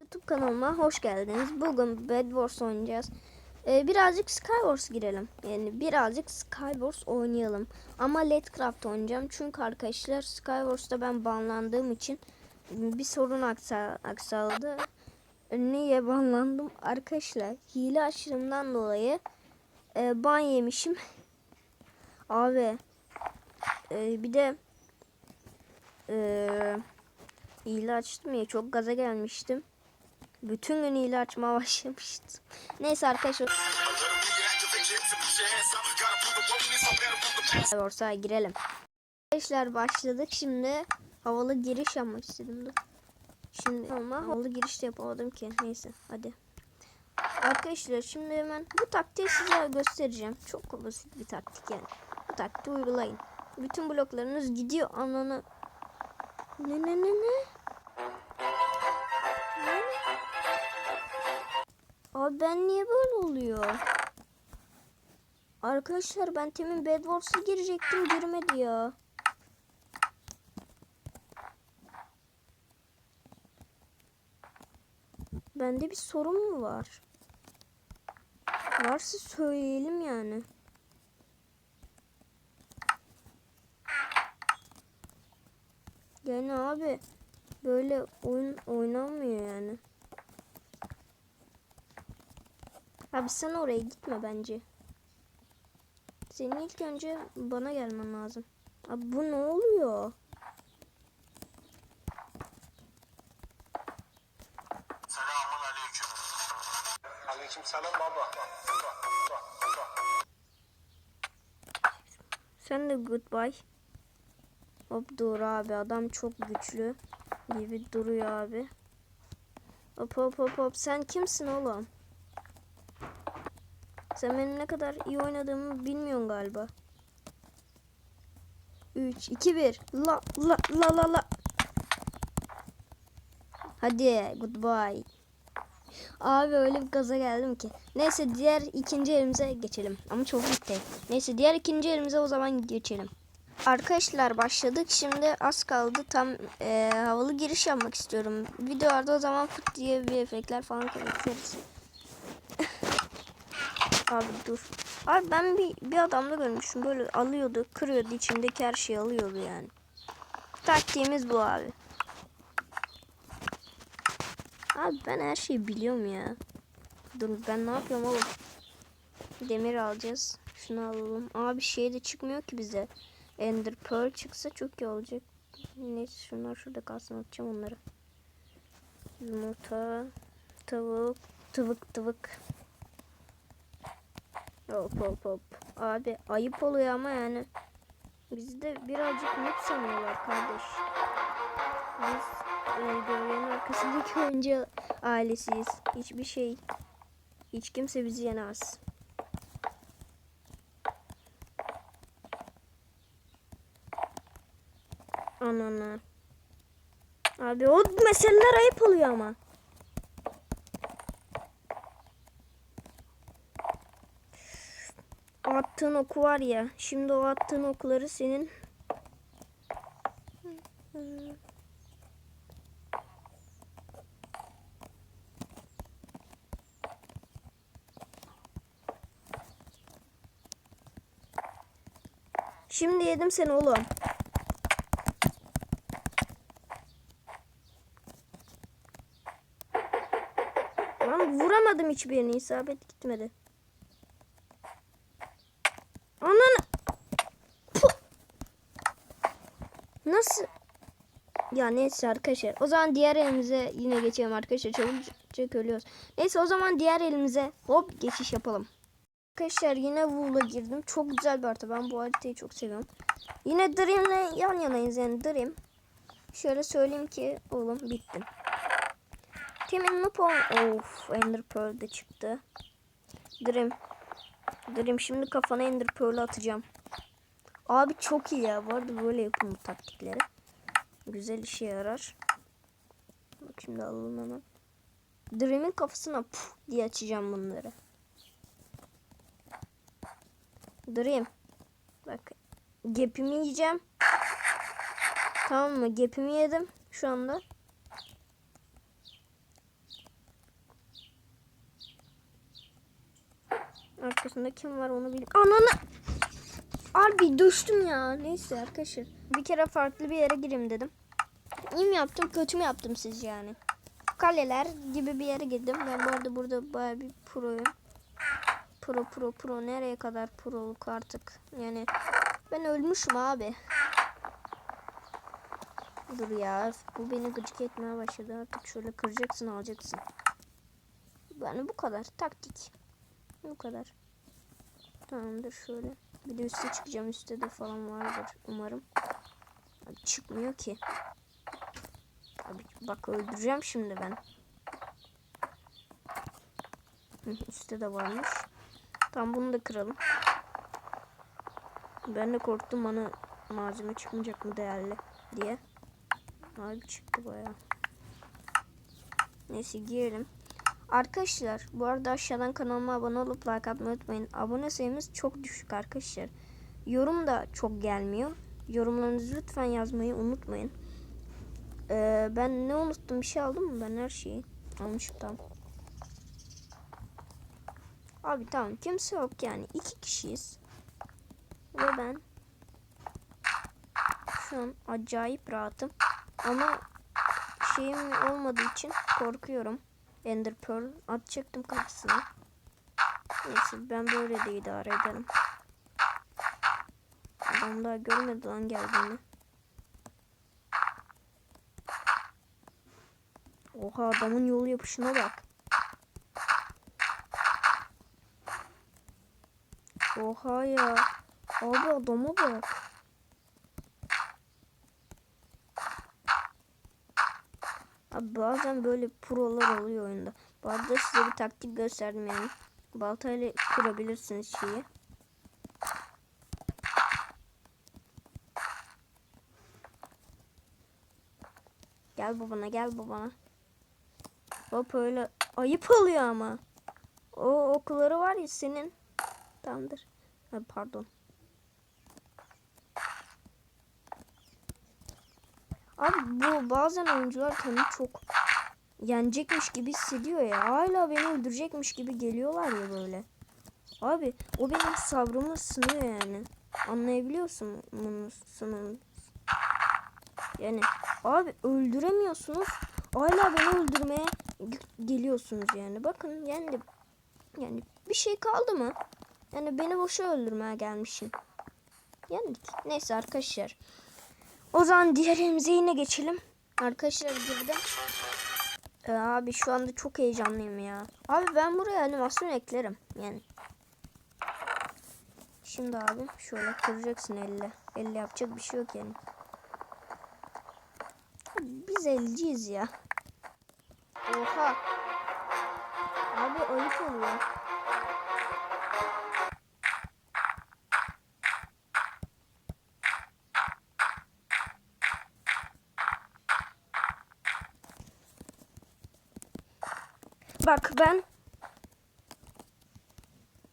YouTube kanalıma hoş geldiniz. Bugün Bed Wars oynayacağız. Ee, birazcık Skywars girelim. Yani birazcık Skywars oynayalım. Ama Letcraft oynayacağım. Çünkü arkadaşlar Skywars'ta ben banlandığım için bir sorun aksa aksaldı. Niye banlandım? Arkadaşlar hile açtığımdan dolayı e, ban yemişim. Abi e, bir de e, hile açtım ya çok gaza gelmiştim. Bütün gün hile açmaya başlamıştım. Neyse arkadaşlar. Ortaya girelim. Arkadaşlar başladık şimdi. Havalı giriş yapmak istedim de. Şimdi ama havalı giriş de yapamadım ki. Neyse hadi. Arkadaşlar şimdi hemen bu taktiği size göstereceğim. Çok basit bir taktik yani. Bu taktiği uygulayın. Bütün bloklarınız gidiyor ananı. Ne ne ne ne? Ne? Abi ben niye böyle oluyor? Arkadaşlar ben temin Bed Wars'a girecektim girmedi ya. Bende bir sorun mu var? Varsa söyleyelim yani. Yani abi böyle oyun oynanmıyor yani. Abi sen oraya gitme bence. Senin ilk önce bana gelmen lazım. Abi bu ne oluyor? Selamun aleyküm. Aleyküm selam baba. Sen de goodbye. Hop dur abi adam çok güçlü gibi duruyor abi. Hop hop hop hop sen kimsin oğlum? Sen benim ne kadar iyi oynadığımı bilmiyorsun galiba. 3 2 1 la la la la la. Hadi goodbye. Abi öyle bir gaza geldim ki. Neyse diğer ikinci elimize geçelim. Ama çok bitti. Neyse diğer ikinci elimize o zaman geçelim. Arkadaşlar başladık. Şimdi az kaldı. Tam e, havalı giriş yapmak istiyorum. Videolarda o zaman fıt diye bir efektler falan koyarız. Abi dur. Abi ben bir, bir adamda görmüştüm. Böyle alıyordu, kırıyordu. içindeki her şeyi alıyordu yani. Taktiğimiz bu abi. Abi ben her şeyi biliyorum ya. Dur ben ne yapıyorum oğlum? Demir alacağız. Şunu alalım. Abi şey de çıkmıyor ki bize. Ender Pearl çıksa çok iyi olacak. Neyse şunlar şurada kalsın atacağım onları. Yumurta, tavuk, tavuk tavuk. Hop hop hop. Abi ayıp oluyor ama yani. Bizde birazcık noob sanıyorlar kardeş. Biz e, gölgenin arkasındaki oyuncu ailesiyiz. Hiçbir şey, hiç kimse bizi yenemez. Anana. Abi o meseleler ayıp oluyor ama. Attığın oku var ya. Şimdi o attığın okları senin Şimdi yedim seni oğlum. Lan vuramadım hiçbirini isabet gitmedi. Anan. Nasıl? Ya neyse arkadaşlar. O zaman diğer elimize yine geçelim arkadaşlar. Çabuk ölüyoruz. Neyse o zaman diğer elimize hop geçiş yapalım. Arkadaşlar yine Wool'a girdim. Çok güzel bir harita. Ben bu haritayı çok seviyorum. Yine Dream'le yan yanayız yani Dream. Şöyle söyleyeyim ki oğlum bittim. Temin Nupon. Of Ender Pearl de çıktı. Dream. Dream şimdi kafana Ender Pearl'ü atacağım. Abi çok iyi ya. Bu arada böyle yapın bu taktikleri. Güzel işe yarar. Bak şimdi alalım hemen. Dream'in kafasına puf diye açacağım bunları. Dream. Bak. Gap'imi yiyeceğim. Tamam mı? Gepimi yedim şu anda. Arkasında kim var onu bil. Ananı! Harbi düştüm ya. Neyse arkadaşlar. Bir kere farklı bir yere gireyim dedim. İyi mi yaptım kötü mü yaptım siz yani? Kaleler gibi bir yere girdim. Ben bu arada burada baya bir proyum. Pro pro pro nereye kadar proluk artık. Yani ben ölmüşüm abi. Dur ya bu beni gıcık etmeye başladı. Artık şöyle kıracaksın alacaksın. Yani bu kadar taktik. Bu kadar. Tamamdır şöyle. Bir de üste çıkacağım. Üstte de falan vardır umarım. Abi çıkmıyor ki. Abi bak öldüreceğim şimdi ben. Üstte de varmış. Tamam bunu da kıralım. Ben de korktum bana malzeme çıkmayacak mı değerli diye. Abi çıktı baya. Neyse girelim. Arkadaşlar bu arada aşağıdan kanalıma abone olup like atmayı unutmayın. Abone sayımız çok düşük arkadaşlar. Yorum da çok gelmiyor. Yorumlarınızı lütfen yazmayı unutmayın. Ee, ben ne unuttum bir şey aldım mı? Ben her şeyi almışım tamam. Abi tamam kimse yok yani iki kişiyiz. Ve ben şu an acayip rahatım. Ama şeyim olmadığı için korkuyorum. Ender Pearl atacaktım kafasına. Neyse ben böyle de idare ederim. Adam daha görmedi lan geldiğini. Oha adamın yol yapışına bak. Oha ya. Abi adama bak. Bazen böyle prolar oluyor oyunda. Bu arada size bir taktik gösterdim yani. Baltayla kurabilirsiniz şeyi. Gel babana gel babana. Hop öyle ayıp oluyor ama. O okuları var ya senin. Tamamdır. Ha, pardon. Abi bu bazen oyuncular tabii çok yenecekmiş gibi hissediyor ya. Hala beni öldürecekmiş gibi geliyorlar ya böyle. Abi o benim sabrımı sınıyor yani. Anlayabiliyorsun bunu sınır. Yani abi öldüremiyorsunuz. Hala beni öldürmeye geliyorsunuz yani. Bakın yani yani bir şey kaldı mı? Yani beni boşa öldürmeye gelmişsin. Yendik. Neyse arkadaşlar. O zaman diğer elimize yine geçelim. Arkadaşlar girdim. Ee, abi şu anda çok heyecanlıyım ya. Abi ben buraya animasyon eklerim. Yani. Şimdi abi şöyle kıracaksın elle. Elle yapacak bir şey yok yani. Biz elciyiz ya. Oha. Abi ayıp oluyor. Bak ben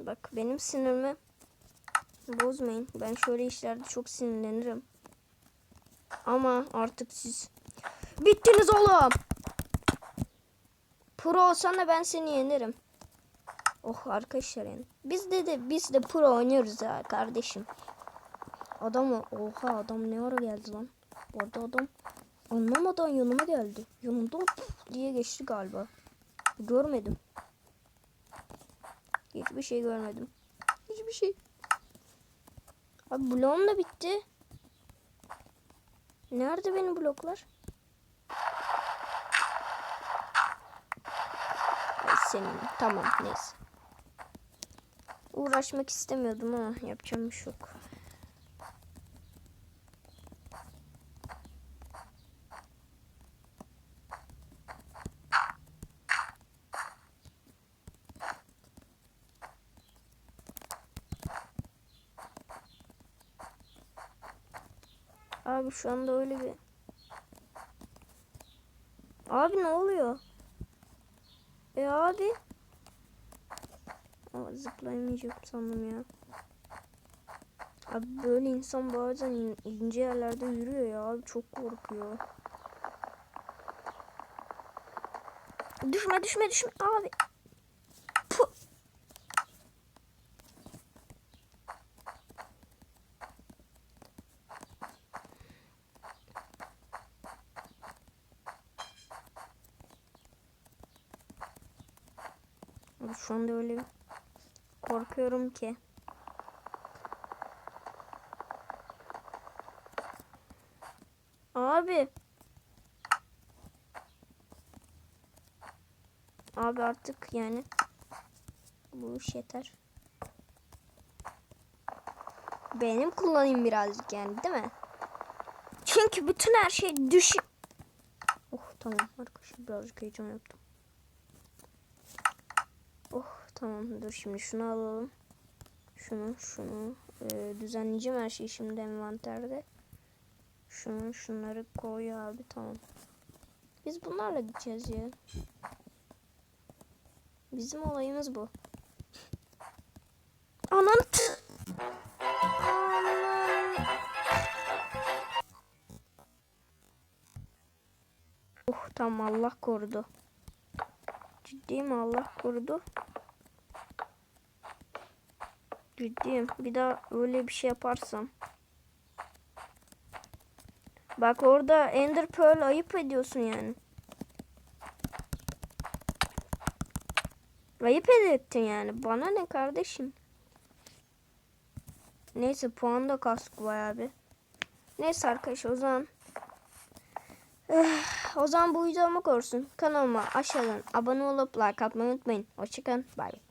Bak benim sinirimi bozmayın. Ben şöyle işlerde çok sinirlenirim. Ama artık siz bittiniz oğlum. Pro olsan da ben seni yenirim. Oh arkadaşlar yani. Biz de de biz de pro oynuyoruz ya kardeşim. Adam oha adam ne ara geldi lan. Bu arada adam anlamadan yanıma geldi. Yanımdan puf diye geçti galiba. Görmedim. Hiçbir şey görmedim. Hiçbir şey. Abi bloğum da bitti. Nerede benim bloklar? Senin. Tamam neyse. Uğraşmak istemiyordum ama yapacağım bir şey yok. Abi şu anda öyle bir... Abi ne oluyor? E abi? Aa, zıplayamayacağım sandım ya. Abi böyle insan bazen in- ince yerlerde yürüyor ya. Abi çok korkuyor. Düşme düşme düşme abi. Puh. Abi şu anda öyle bir korkuyorum ki. Abi. Abi artık yani bu iş yeter. Benim kullanayım birazcık yani değil mi? Çünkü bütün her şey düşük. Oh tamam arkadaşlar birazcık heyecan yaptım. Oh tamam dur şimdi şunu alalım. Şunu şunu Ee, düzenleyeceğim her şeyi şimdi envanterde. Şunu şunları koy abi tamam. Biz bunlarla gideceğiz ya. Bizim olayımız bu. Aman. Oh tamam Allah korudu. Ciddiyim Allah korudu. Ciddiyim. Bir daha öyle bir şey yaparsam. Bak orada Ender Pearl ayıp ediyorsun yani. Ayıp ettin yani. Bana ne kardeşim? Neyse puan da kastık bayağı bir. Neyse arkadaşlar o zaman. O zaman bu videomu korsun. Kanalıma aşağıdan abone olup like atmayı unutmayın. Hoşçakalın. Bay bay.